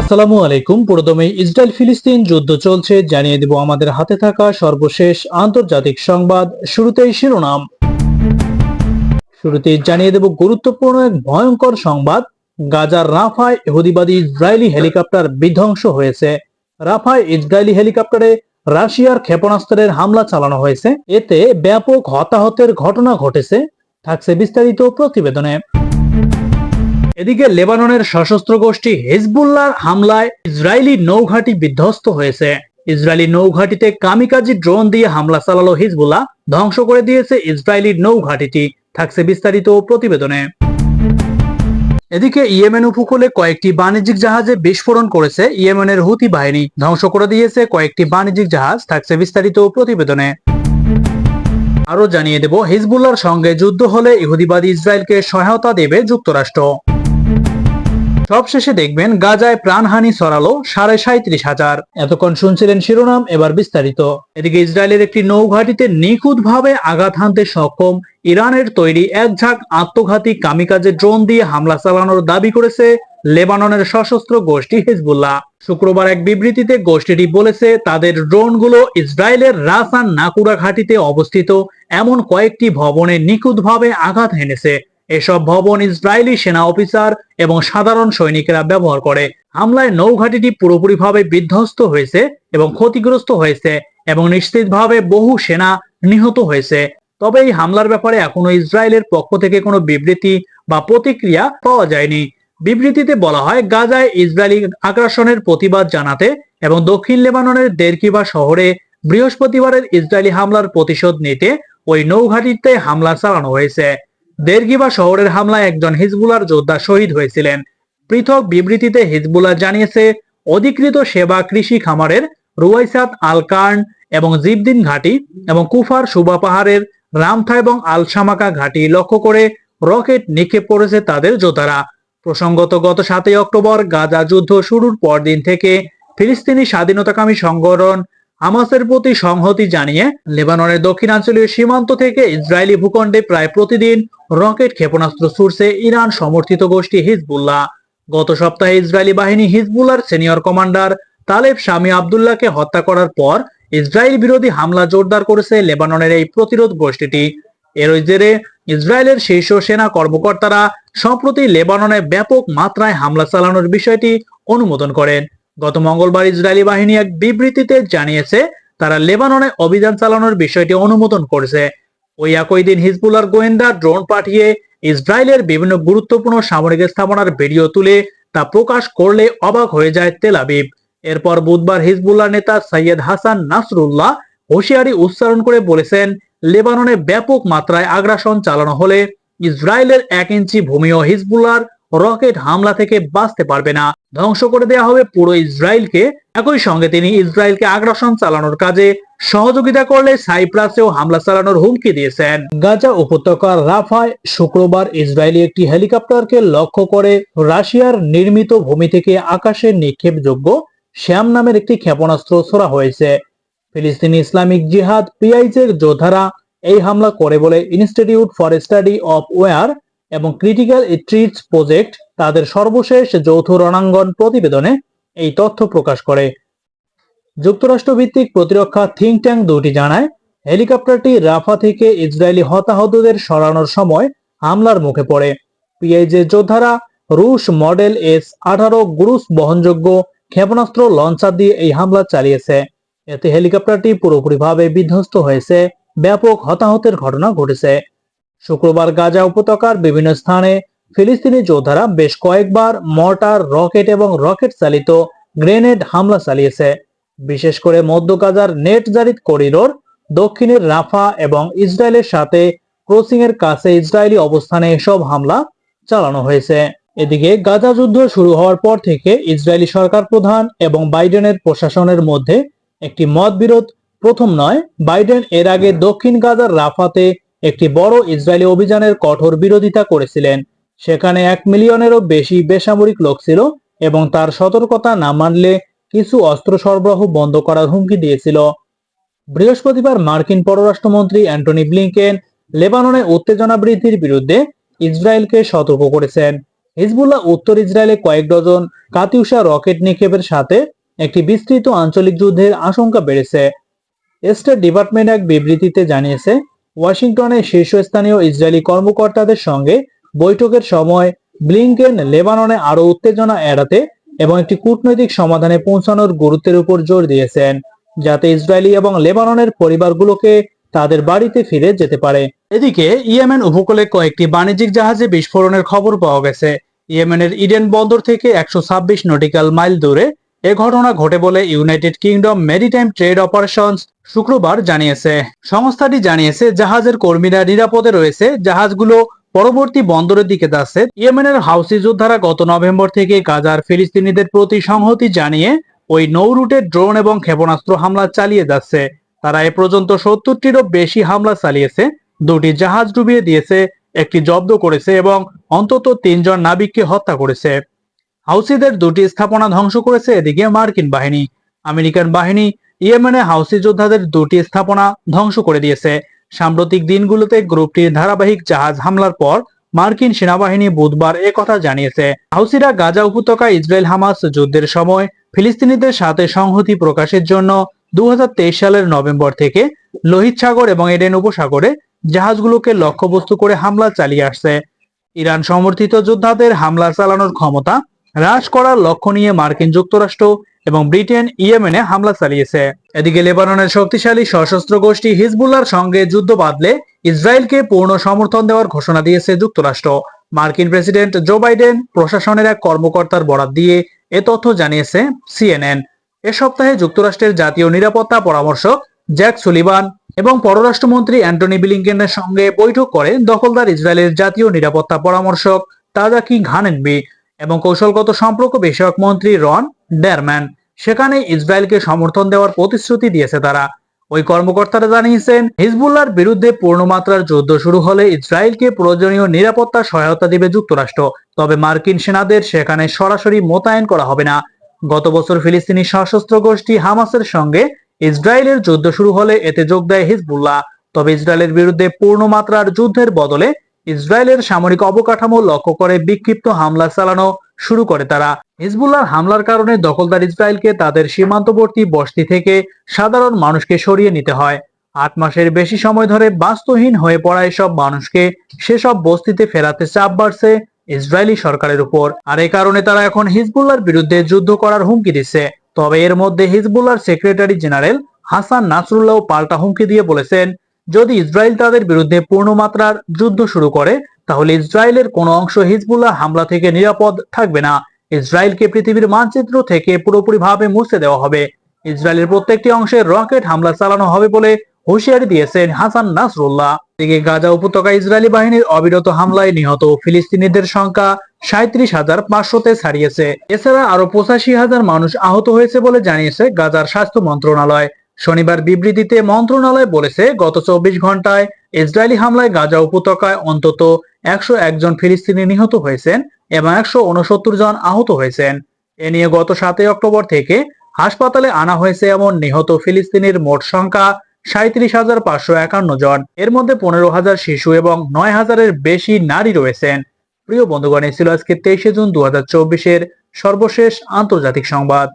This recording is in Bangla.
আসসালামু আলাইকুম। পুরোদমে ইসরায়েল ফিলিস্তিন যুদ্ধ চলছে। জানিয়ে দেব আমাদের হাতে থাকা সর্বশেষ আন্তর্জাতিক সংবাদ। শুরুতেই শিরোনাম। শুরুতেই জানিয়ে দেব গুরুত্বপূর্ণ এক ভয়ঙ্কর সংবাদ। গাজার রাফায় ইহুদিবাদী ইসরায়েলি হেলিকপ্টার বিধ্বংস হয়েছে। রাফায় ইসরায়েলি হেলিকপ্টারে রাশিয়ার ক্ষেপণাস্ত্রের হামলা চালানো হয়েছে। এতে ব্যাপক হতাহতের ঘটনা ঘটেছে। থাকছে বিস্তারিত প্রতিবেদনে। এদিকে লেবাননের সশস্ত্র গোষ্ঠী হিজবুল্লাহর হামলায় ইসরায়েলি নৌঘাঁটি বিধ্বস্ত হয়েছে। ইসরায়েলি নৌঘাঁটিতে কামিকাজি ড্রোন দিয়ে হামলা চালালো হিজবুল্লাহ, ধ্বংস করে দিয়েছে ইসরায়েলি নৌঘাঁটিটি, থাকছে বিস্তারিত প্রতিবেদনে। এদিকে ইয়েমেন উপকূলে কয়েকটি বাণিজ্যিক জাহাজে বিস্ফোরণ করেছে ইয়েমেনের হুতি বাহিনী, ধ্বংস করে দিয়েছে কয়েকটি বাণিজ্যিক জাহাজ, থাকছে বিস্তারিত প্রতিবেদনে। আরও জানিয়ে দেব, হিজবুল্লাহর সঙ্গে যুদ্ধ হলে ইহুদিবাদী ইসরায়েলকে সহায়তা দেবে যুক্তরাষ্ট্র। সবশেষে দেখবেন গাজায় প্রাণহানি ছড়ালো সাড়ে সাঁত্রিশ হাজার। এতক্ষণ শুনছিলেন শিরোনাম, এবার বিস্তারিত। এদিকে ইসরায়েলের একটি নৌঘাটিতে নিখুঁত ভাবে আঘাত হানতে সক্ষম ইরানের তৈরি এক ঝাঁক আত্মঘাতী কামিকাজে ড্রোন দিয়ে হামলা চালানোর দাবি করেছে লেবাননের সশস্ত্র গোষ্ঠী হিজবুল্লাহ। শুক্রবার এক বিবৃতিতে গোষ্ঠীটি বলেছে, তাদের ড্রোনগুলো ইসরায়েলের রাসান নাকুরা ঘাটিতে অবস্থিত। এমন কয়েকটি ভবনে নিখুঁতভাবে আঘাত হেনেছে। এসব ভবন ইসরায়েলি সেনা অফিসার এবং সাধারণ সৈনিকেরা ব্যবহার করে। হামলায় নৌঘাটিটি পুরোপুরিভাবে বিধ্বস্ত হয়েছে এবং ক্ষতিগ্রস্ত হয়েছে এবং নিশ্চিতভাবে বহু সেনা নিহত হয়েছে। তবে এই হামলার ব্যাপারে এখনও ইসরায়েলের পক্ষ থেকে কোনো বিবৃতি বা প্রতিক্রিয়া পাওয়া যায়নি। বিবৃতিতে বলা হয়, গাজায় ইসরায়েলি আগ্রাসনের প্রতিবাদ জানাতে এবং দক্ষিণ লেবাননের দেরকিবা শহরে বৃহস্পতিবারের ইসরায়েলি হামলার প্রতিশোধ নিতে ওই নৌঘাটিতে হামলা চালানো হয়েছে। দেরগিবা শহরের হামলায় একজন হিজবুলার যোদ্ধা শহীদ হয়েছিলেন। পৃথক বিবৃতিতে হিজবুল্লাহ জানিয়েছে, অধিকৃত সেবা কৃষি খামারের রুয়াইসাত আল কার্ন এবং জিবদিন ঘাটি এবং কুফার সুবা পাহাড়ের রামথা এবং আলসামাকা ঘাটি লক্ষ্য করে রকেট নিক্ষেপ করেছে তাদের যোদ্ধারা। প্রসঙ্গত, গত সাতই অক্টোবর গাজা যুদ্ধ শুরুর পরদিন থেকে ফিলিস্তিনি স্বাধীনতাকামী সংগঠন হামাসের প্রতি সংহতি জানিয়ে লেবাননের দক্ষিণাঞ্চলীয় সীমান্ত থেকে ইসরায়েলি ভূখণ্ডে প্রায় প্রতিদিন রকেট ক্ষেপণাস্ত্র ছুড়ছে ইরান সমর্থিত গোষ্ঠী হিজবুল্লাহ। গত সপ্তাহে ইসরায়েলি বাহিনী হিজবুল্লার সিনিয়র কমান্ডার তালেব শামি আবদুল্লাহকে হত্যা করার পর ইসরায়েল বিরোধী হামলা জোরদার করেছে লেবাননের এই প্রতিরোধ গোষ্ঠীটি। এর জেরে ইসরায়েলের শীর্ষ সেনা কর্মকর্তারা সম্প্রতি লেবাননে ব্যাপক মাত্রায় হামলা চালানোর বিষয়টি অনুমোদন করেন। গত মঙ্গলবার ইসরায়েলি বাহিনী এক বিবৃতিতে জানিয়েছে, তারা লেবাননে অভিযান চালানোর বিষয়টি অনুমোদন করেছে। ওই একই দিন হিজবুলার গোয়েন্দা ড্রোন পাঠিয়ে ইসরায়েলের বিভিন্ন গুরুত্বপূর্ণ সামরিক স্থাপনার ভিডিও তুলে তা প্রকাশ করলে অবাক হয়ে যায় তেল আবিব। এরপর বুধবার হিজবুল্লাহ নেতা সৈয়দ হাসান নাসরুল্লাহ হুঁশিয়ারি উচ্চারণ করে বলেছেন, লেবাননে ব্যাপক মাত্রায় আগ্রাসন চালানো হলে ইসরায়েলের এক ইঞ্চি ভূমিও হিজবুল্লার রকেট হামলা থেকে বাঁচতে পারবে না। ধ্বংস করে দেওয়া হবে পুরো ইসরায়েলকে। একই সঙ্গে তিনি ইসরায়েলকে আগ্রাসন চালানোর কাজে সহযোগিতা করলে সাইপ্রাসেও হামলা চালানোর হুমকি দিয়েছেন। গাজা উপত্যকার রাফায় শুক্রবার ইসরায়েলি একটি হেলিকপ্টারকে লক্ষ্য করে রাশিয়ার নির্মিত ভূমি থেকে আকাশে নিক্ষেপযোগ্য শ্যাম নামের একটি ক্ষেপণাস্ত্র ছোড়া হয়েছে। ফিলিস্তিনি ইসলামিক জিহাদ পিআইজের যোদ্ধারা এই হামলা করে বলে institute for study of war এবং ক্রিটিক্যাল ট্রিটস প্রজেক্ট তাদের সর্বশেষ যৌথ রণাঙ্গন প্রতিবেদনে এই তথ্য প্রকাশ করে। যুক্তরাষ্ট্র ভিত্তিক প্রতিরক্ষা থিঙ্ক ট্যাঙ্ক দুটি জানায়, হেলিকপ্টারটি রাফা থেকে ইসরায়েলি হতাহতদের সরানোর সময় হামলার মুখে পড়ে। পিআইজে যোদ্ধারা রুশ মডেল এস আঠারো গ্রুস বহনযোগ্য ক্ষেপণাস্ত্র লঞ্চার দিয়ে এই হামলা চালিয়েছে। এতে হেলিকপ্টারটি পুরোপুরিভাবে বিধ্বস্ত হয়েছে। ব্যাপক হতাহতের ঘটনা ঘটেছে। শুক্রবার গাজা উপত্যকার বিভিন্ন স্থানে ফিলিস্তিনি যোদ্ধারা বেশ কয়েকবার মর্টার রকেট এবং রকেট চালিত গ্রেনেড হামলা চালিয়েছে। বিশেষ করে মধ্য গাজার নেট জারিত করিডোর, দক্ষিণের রাফা এবং ইসরায়েলের সাথে ক্রসিং এর কাছে ইসরায়েলি অবস্থানে এসব হামলা চালানো হয়েছে। এদিকে গাজা যুদ্ধ শুরু হওয়ার পর থেকে ইসরায়েলি সরকার প্রধান এবং বাইডেনের প্রশাসনের মধ্যে একটি মতবিরোধ প্রথম নয়। বাইডেন এর আগে দক্ষিণ গাজার রাফাতে একটি বড় ইসরায়েলি অভিযানের কঠোর বিরোধিতা করেছিলেন। সেখানে এক মিলিয়নেরও বেশি বেসামরিক লোক ছিল এবং তার সতর্কতা না মানলে কিছু অস্ত্র সরবরাহ বন্ধ করার হুমকি দিয়েছিল। বৃহস্পতিবার মার্কিন পররাষ্ট্রমন্ত্রী অ্যান্টনি ব্লিংকেন লেবাননে উত্তেজনা বৃদ্ধির বিরুদ্ধে ইসরায়েলকে সতর্ক করেছেন। হিজবুল্লাহ উত্তর ইসরায়েলে কয়েক ডজন কাতিউসা রকেট নিক্ষেপের সাথে একটি বিস্তৃত আঞ্চলিক যুদ্ধের আশঙ্কা বেড়েছে। স্টেট ডিপার্টমেন্ট এক বিবৃতিতে জানিয়েছে ওয়াশিংটনের শীর্ষস্থানীয় ইসরায়েলি কর্মকর্তাদের সঙ্গে বৈঠকের সময় ব্লিংকেন লেবাননে আরও উত্তেজনা এড়াতে এবং একটি কূটনৈতিক সমাধানে পৌঁছানোর গুরুত্বের উপর জোর দিয়েছেন, যাতে ইসরায়েলি এবং লেবাননের পরিবারগুলোকে তাদের বাড়িতে ফিরে যেতে পারে। এদিকে, ইয়েমেন উপকূলে কয়েকটি বাণিজ্যিক জাহাজে বিস্ফোরণের খবর পাওয়া গেছে। ইয়েমেনের ইডেন বন্দর থেকে একশো ছাব্বিশ নটিক্যাল মাইল দূরে এ ঘটনা ঘটে বলে United Kingdom maritime trade operations শুক্রবার জানিয়েছে। সংস্থাটি জানিয়েছে, জাহাজের কর্মীরা নিরাপদে রয়েছে। জাহাজগুলো পরবর্তী বন্দরের দিকে যাচ্ছে। ইয়েমেনের হাউসি যোদ্ধারা গত নভেম্বর থেকে গাজার ফিলিস্তিনিদের প্রতি সংহতি জানিয়ে ওই নৌ রুটে ড্রোন এবং ক্ষেপণাস্ত্র হামলা চালিয়ে যাচ্ছে। তারা এ পর্যন্ত সত্তরটিরও বেশি হামলা চালিয়েছে। দুটি জাহাজ ডুবিয়ে দিয়েছে, একটি জব্দ করেছে এবং অন্তত তিনজন নাবিককে হত্যা করেছে। হাউসিদের দুটি স্থাপনা ধ্বংস করেছে এদিকে মার্কিন বাহিনী। আমেরিকান বাহিনী ইয়েমেনে হাউসি যোদ্ধাদের দুটি স্থাপনা ধ্বংস করে দিয়েছে। সাম্প্রতিক দিনগুলোতে গ্রুপটির ধারাবাহিক জাহাজ হামলার পর মার্কিন সেনাবাহিনী বুধবার কথা জানিয়েছে। হাউসিরা গাজা উপত্যকা ইসরায়েল হামাস যুদ্ধের সময় ফিলিস্তিনিদের সাথে সংহতি প্রকাশের জন্য দু হাজার তেইশ সালের নভেম্বর থেকে লোহিত সাগর এবং এডেন উপসাগরে জাহাজগুলোকে লক্ষ্যবস্তু করে হামলা চালিয়ে আসছে। ইরান সমর্থিত যোদ্ধাদের হামলা চালানোর ক্ষমতা হ্রাস করার লক্ষ্য নিয়ে মার্কিন যুক্তরাষ্ট্র এবং ব্রিটেন ইয়েমেনে হামলা চালিয়েছে। এদিকে লেবাননের শক্তিশালী সশস্ত্র গোষ্ঠী হিজবুল্লাহর সঙ্গে যুদ্ধ বাঁধলে ইসরায়েলকে পূর্ণ সমর্থন দেওয়ার ঘোষণা দিয়েছে যুক্তরাষ্ট্র। মার্কিন প্রেসিডেন্ট জো বাইডেন প্রশাসনের এক কর্মকর্তার বরাত দিয়ে এ তথ্য জানিয়েছে সিএনএন। এ সপ্তাহে যুক্তরাষ্ট্রের জাতীয় নিরাপত্তা পরামর্শক জ্যাক সুলিবান এবং পররাষ্ট্রমন্ত্রী অ্যান্টনি ব্লিংকেনের সঙ্গে বৈঠক করেন দখলদার ইসরায়েলের জাতীয় নিরাপত্তা পরামর্শক তাজাকি ঘানেনবি। এবং কৌশলগত সম্পর্ক বিষয়ক মন্ত্রী রন ডেরম্যান। সেখানে ইসরায়েলকে সমর্থন দেওয়ার প্রতিশ্রুতি দিয়েছে তারা। ওই কর্মকর্তারা জানিয়েছেন, হিজবুল্লাহর বিরুদ্ধে পূর্ণমাত্রার যুদ্ধ শুরু হলে ইসরায়েলকে প্রয়োজনীয় নিরাপত্তা সহায়তা দিবে যুক্তরাষ্ট্র। তবে মার্কিন সেনাদের সেখানে সরাসরি মোতায়েন করা হবে না। গত বছর ফিলিস্তিনি সশস্ত্র গোষ্ঠী হামাসের সঙ্গে ইসরায়েলের যুদ্ধ শুরু হলে এতে যোগ দেয় হিজবুল্লাহ। তবে ইসরায়েলের বিরুদ্ধে পূর্ণমাত্রার যুদ্ধের বদলে ইসরায়েলের সামরিক অবকাঠামো লক্ষ্য করে বিক্ষিপ্ত হামলা চালানো শুরু করে তারা। হিজবুল্লাহর হামলার কারণে দখলদার ইসরায়েলকে তাদের সীমান্তবর্তী বসতি থেকে সাধারণ মানুষকে সরিয়ে নিতে হয়। আট মাসের বেশি সময় ধরে বাস্তুহীন হয়ে পড়া এসব মানুষকে সেসব বস্তিতে ফেরাতে চাপ বাড়ছে ইসরায়েলি সরকারের উপর। আর এই কারণে তারা এখন হিজবুল্লাহর বিরুদ্ধে যুদ্ধ করার হুমকি দিচ্ছে। তবে এর মধ্যে হিজবুল্লাহর সেক্রেটারি জেনারেল হাসান নাসরুল্লাহ পাল্টা হুমকি দিয়ে বলেছেন যদি ইসরায়েল তাদের বিরুদ্ধে পূর্ণমাত্রার যুদ্ধ শুরু করে, তাহলে ইসরায়েলের কোনো অংশ হিজবুল্লাহ হামলা থেকে নিরাপদ থাকবে না। ইসরায়েলকে পৃথিবীর মানচিত্র থেকে পুরোপুরিভাবে মুছে দেওয়া হবে। ইসরায়েলের প্রত্যেকটি অংশে রকেট হামলা চালানো হবে বলে হুঁশিয়ারি দিয়েছেন হাসান নাসরুল্লাহ। দিকে গাজা উপত্যকা ইসরায়েলি বাহিনীর অবিরত হামলায় নিহত ফিলিস্তিনিদের সংখ্যা সাঁত্রিশ হাজার পাঁচশোতে ছাড়িয়েছে। এছাড়া আরও পঁচাশি হাজার মানুষ আহত হয়েছে বলে জানিয়েছে গাজার স্বাস্থ্য মন্ত্রণালয়। শনিবার বিবৃতিতে মন্ত্রণালয় বলেছে, গত চব্বিশ ঘন্টায় ইসরায়েলি হামলায় গাজা উপত্যকায় অন্তত একশো একজন ফিলিস্তিনি নিহত হয়েছেন এবং একশো উনসত্তর জন আহত হয়েছেন। এ নিয়ে গত সাতই অক্টোবর থেকে হাসপাতালে আনা হয়েছে এমন নিহত ফিলিস্তিনির মোট সংখ্যা সাঁত্রিশ হাজার পাঁচশো একান্ন জন। এর মধ্যে পনেরো হাজার শিশু এবং নয় হাজারের বেশি নারী রয়েছেন। প্রিয় বন্ধুগণ ছিল আজকে তেইশে জুন দু হাজার চব্বিশের সর্বশেষ আন্তর্জাতিক সংবাদ।